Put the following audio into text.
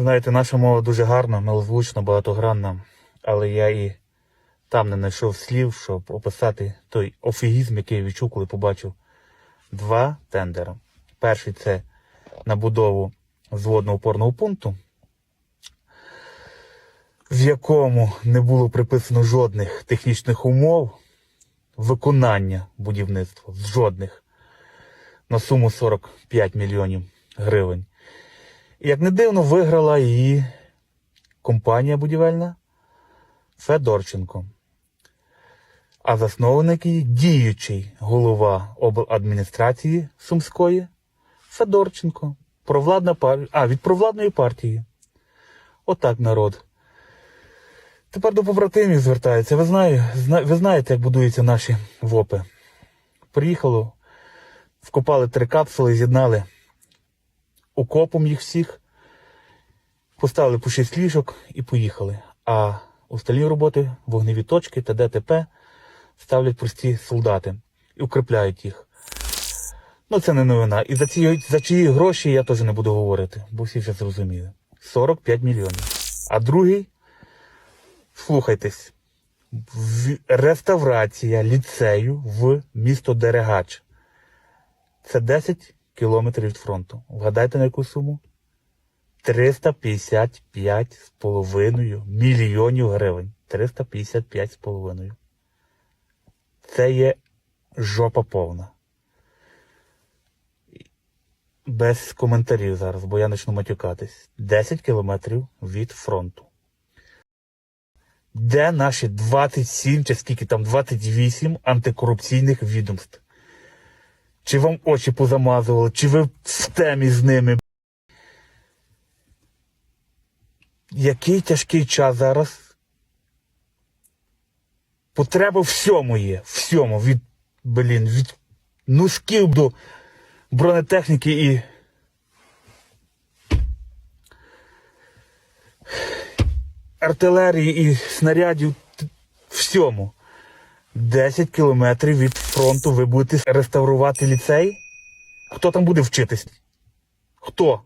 Знаєте, наша мова дуже гарна, милозвучна, багатогранна, але я і там не знайшов слів, щоб описати той офігізм, який я відчув, коли побачив два тендери. Перший це на будову зводного опорного пункту, в якому не було приписано жодних технічних умов виконання будівництва, жодних, на суму 45 мільйонів гривень. Як не дивно, виграла її компанія будівельна Федорченко. А засновник її діючий голова обладміністрації Сумської Федорченко. Провладна пар... А, від провладної партії. Отак народ. Тепер до побратимів звертаються. Ви, знає, зна... ви знаєте, як будуються наші ВОПи. Приїхало, вкопали три капсули, з'єднали окопом їх всіх, поставили по шість ліжок і поїхали. А остальні роботи, вогневі точки та ДТП ставлять прості солдати і укріпляють їх. Ну, це не новина. І за, ці, за чиї гроші я теж не буду говорити, бо всі вже зрозуміли. 45 мільйонів. А другий, слухайтесь, реставрація ліцею в місто Дерегач. Це 10 кілометрів від фронту. Вгадайте на яку суму? 355,5 мільйонів гривень. 355,5. Це є жопа повна. Без коментарів зараз, бо я почну матюкатись. 10 кілометрів від фронту. Де наші 27 чи скільки там 28 антикорупційних відомств? Чи вам очі позамазували, чи ви в темі з ними? Який тяжкий час зараз? Потреба всьому є. Всьому. Від, блін, від носків до бронетехніки і. Артилерії і снарядів. Всьому. 10 кілометрів від фронту ви будете реставрувати ліцей? Хто там буде вчитись? Хто?